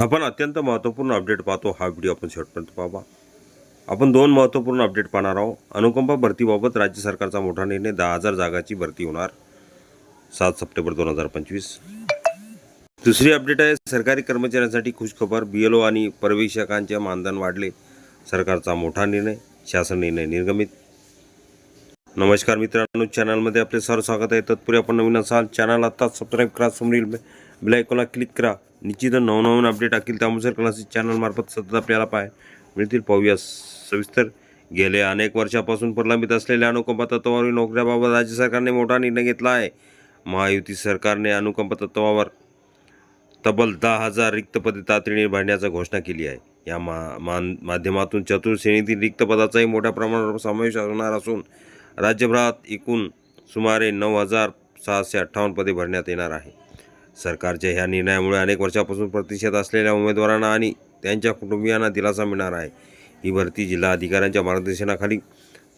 आपण अत्यंत महत्त्वपूर्ण अपडेट पाहतो हा व्हिडिओ आपण शेवटपर्यंत पाहावा. आपण दोन महत्त्वपूर्ण अपडेट पाहणार आहोत. अनुकंपा भरतीबाबत राज्य सरकारचा मोठा निर्णय दहा हजार जागाची भरती होणार. सात सप्टेंबर दोन हजार पंचवीस. दुसरी अपडेट आहे सरकारी कर्मचाऱ्यांसाठी खुशखबर बी एल ओ आणि पर्यवेक्षकांचे मानधन वाढले. सरकारचा मोठा निर्णय शासन निर्णय निर्गमित. नमस्कार मित्रांनो चॅनलमध्ये आपले सर स्वागत आहे. तत्पूर्वी आपण नवीन असाल चॅनल आत्ताच सबस्क्राईब करा समोरील बेल क्लिक करा. निश्चित नवनवीन अपडेट टाकील त्यानुसार क्लासेस चॅनलमार्फत सतत आपल्याला पाय मिळतील. पाहूया. सविस्तर गेले अनेक वर्षापासून प्रलंबित असलेल्या अनुकंपा तत्वावरील नोकऱ्याबाबत राज्य सरकारने मोठा निर्णय घेतला आहे. महायुती सरकारने अनुकंपा तत्वावर तब्बल दहा हजार रिक्त पदे तातडीने भरण्याची घोषणा केली आहे. या मा मान माध्यमातून चतुर्श्रेणीतील रिक्त पदाचाही मोठ्या प्रमाणावर समावेश होणार असून राज्यभरात एकूण सुमारे नऊ हजार सहाशे अठ्ठावन्न पदे भरण्यात येणार आहे. सरकारच्या ह्या निर्णयामुळे अनेक वर्षापासून प्रतिष्ठेत असलेल्या उमेदवारांना आणि त्यांच्या कुटुंबियांना दिलासा मिळणार आहे. ही भरती जिल्हा अधिकाऱ्यांच्या मार्गदर्शनाखाली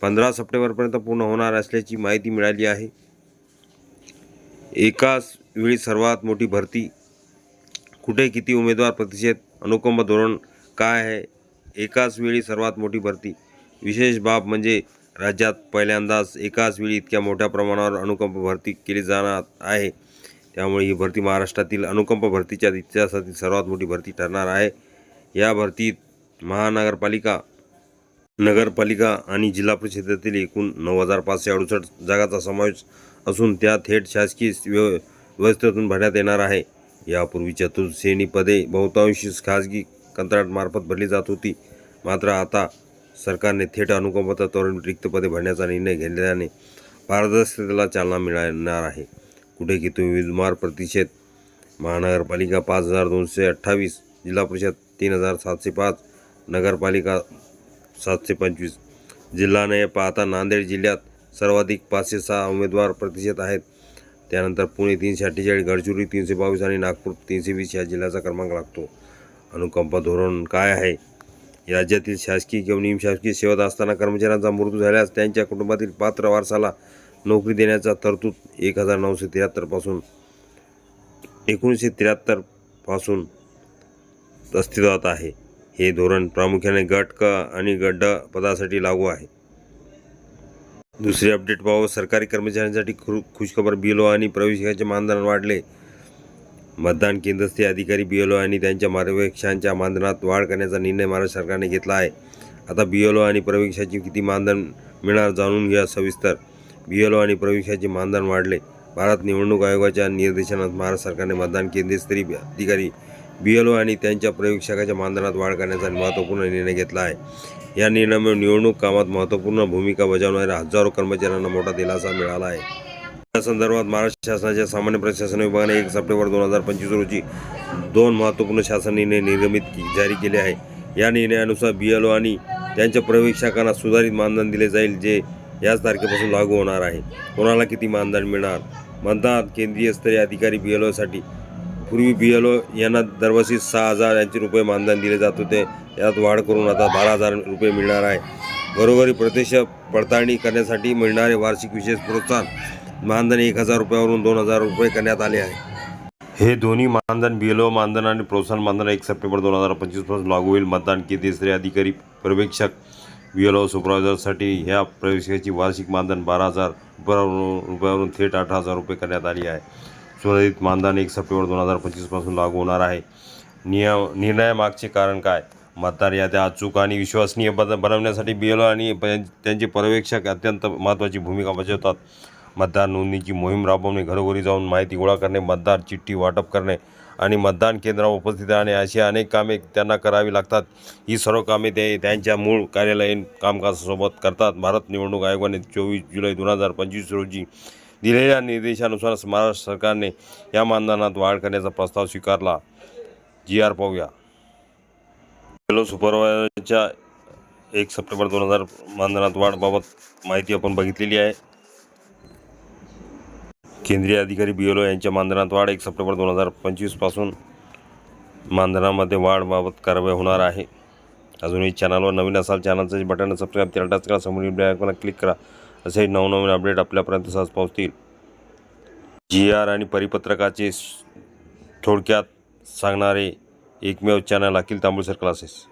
पंधरा सप्टेंबरपर्यंत पूर्ण होणार असल्याची माहिती मिळाली आहे. एकाच वेळी सर्वात मोठी भरती कुठे किती उमेदवार प्रतिषेध अनुकंप धोरण काय आहे? एकाच वेळी सर्वात मोठी भरती. विशेष बाब म्हणजे राज्यात पहिल्यांदाच एकाच वेळी इतक्या मोठ्या प्रमाणावर अनुकंप भरती केली जाणार आहे. त्यामुळे ही भरती महाराष्ट्रातील अनुकंप भरतीच्या इतिहासातील सर्वात मोठी भरती ठरणार आहे. या भरतीत महानगरपालिका नगरपालिका आणि जिल्हा परिषदेतील एकूण नऊ हजार पाचशे अडुसष्ट जागाचा समावेश असून त्या थेट शासकीय व्यव व्यवस्थेतून भरण्यात येणार आहे. यापूर्वी चतुर्श्रेणी पदे बहुतांशी खाजगी कंत्राटमार्फत भरली जात होती. मात्र आता सरकारने थेट अनुकंपाचा तत्वावरील रिक्त पदे भरण्याचा निर्णय घेतल्याने पारदर्शकतेला चालना मिळणार आहे. कुठे किती उमेदवार प्रतिषेध महानगरपालिका पाच हजार दोनशे अठ्ठावीस जिल्हा परिषद तीन हजार सातशे पाच नगरपालिका सातशे पंचवीस. जिल्हा पाहता नांदेड जिल्ह्यात सर्वाधिक पाचशे सहा उमेदवार प्रतिशत आहेत. त्यानंतर पुणे तीनशे अठ्ठेचाळीस गडचिरोली तीनशे बावीस आणि नागपूर तीनशे वीस या जिल्ह्याचा क्रमांक लागतो. अनुकंप धोरण काय आहे? राज्यातील शासकीय किंवा निमशासकीय सेवेत असताना कर्मचाऱ्यांचा मृत्यू झाल्यास त्यांच्या कुटुंबातील पात्र वारसाला नोकरी देण्याचा तरतूद एक हजार नऊशे त्र्याहत्तरपासून एकोणीसशे त्र्याहत्तरपासून अस्तित्वात आहे. हे धोरण प्रामुख्याने गट क आणि गट पदासाठी लागू आहे. दुसरी अपडेट पाहू. सरकारी कर्मचाऱ्यांसाठी खु खुशखबर बी एल ओ आणि प्रवेशिकाचे मानधन वाढले. मतदान केंद्रस्थे अधिकारी बी एल ओ आणि त्यांच्या पर्यवेक्षकांच्या मानधनात वाढ करण्याचा निर्णय महाराष्ट्र सरकारने घेतला आहे. आता बी एल ओ आणि प्रवेशाची किती मानधन मिळणार जाणून घ्या सविस्तर. बी एल ओ आणि प्रवेशाचे मानधन वाढले. भारत निवडणूक आयोगाच्या निर्देशनात महाराष्ट्र सरकारने मतदान केंद्रस्तरीय अधिकारी बी एल ओ आणि त्यांच्या प्रवेक्षकाच्या मानधनात वाढ करण्याचा महत्त्वपूर्ण निर्णय घेतला आहे. या निर्णयामुळे निवडणूक कामात महत्त्वपूर्ण भूमिका बजावणाऱ्या हजारो कर्मचाऱ्यांना मोठा दिलासा मिळाला आहे. या संदर्भात महाराष्ट्र शासनाच्या सामान्य प्रशासन विभागाने एक सप्टेंबर दोन हजार पंचवीस रोजी दोन महत्त्वपूर्ण शासन निर्णय निर्गमित जारी केले आहे. या निर्णयानुसार बी एल ओ आणि त्यांच्या प्रवेक्षकांना सुधारित मानधन दिले जाईल जे याच तारखेपासून लागू होणार आहे. कोणाला किती मानधन मिळणार? मतदान केंद्रीय स्तरीय अधिकारी बी एल ओसाठी पूर्वी बी एल ओ यांना दरवर्षी सहा हजार यांचे रुपये मानधन दिले जात होते. यात वाढ करून आता बारा हजार रुपये मिळणार आहे. घरोघरी प्रत्यक्ष पडताळणी करण्यासाठी मिळणारे वार्षिक विशेष प्रोत्साहन मानधन एक हजार रुपयावरून दोन हजार रुपये करण्यात आले आहे. हे दोन्ही मानधन बी एल ओ मानधन आणि प्रोत्साहन मानधन एक सप्टेंबर दोन हजार पंचवीसपासून लागू होईल. मतदान केंद्रीय स्तरीय अधिकारी पर्यवेक्षक बी एल ओ सुपरवायझरसाठी ह्या प्रवेशाची वार्षिक मानधन बारा हजार रुपयावरून रुपयावरून थेट अठरा हजार रुपये करण्यात आली आहे. सुधारित मानधन एक सप्टेंबर दोन हजार पंचवीसपासून लागू होणार आहे. नियम निर्णयामागचे कारण काय? मतदार याद्या अचूक आणि विश्वसनीय बद बनवण्यासाठी बी एल ओ आणि त्यांचे पर्यवेक्षक अत्यंत महत्त्वाची भूमिका बजावतात. मतदार नोंदणीची मोहीम राबवणे घरोघरी जाऊन माहिती गोळा करणे मतदार चिठ्ठी वाटप करणे आणि मतदान केंद्रावर उपस्थित राहणे अशी अनेक कामे त्यांना करावी लागतात. ही सर्व कामे ते त्यांच्या मूळ कार्यालयीन कामकाजासोबत करतात. भारत निवडणूक आयोगाने चोवीस जुलै दोन हजार पंचवीस रोजी दिलेल्या निर्देशानुसार महाराष्ट्र सरकारने या मानधनात वाढ करण्याचा प्रस्ताव स्वीकारला. जी आर पाहूया. फेलो सुपरवायझरच्या एक सप्टेंबर दोन हजार मानधनात वाढबाबत माहिती आपण बघितलेली आहे. केंद्रीय अधिकारी बी एल ओ यांच्या मानधनात वाढ. एक सप्टेंबर दोन हजार पंचवीसपासून मानधनामध्ये वाढबाबत कारवाई होणार आहे. अजूनही चॅनलवर नवीन असाल चॅनलचं बटन सबस्क्राईब त्याला टच करा. समोरील बेल क्लिक करा. असे नवनवीन अपडेट आपल्यापर्यंत सहज पोहोचतील. जी आर आणि परिपत्रकाचे थोडक्यात सांगणारे एकमेव चॅनल अखिल तांबुळसर क्लासेस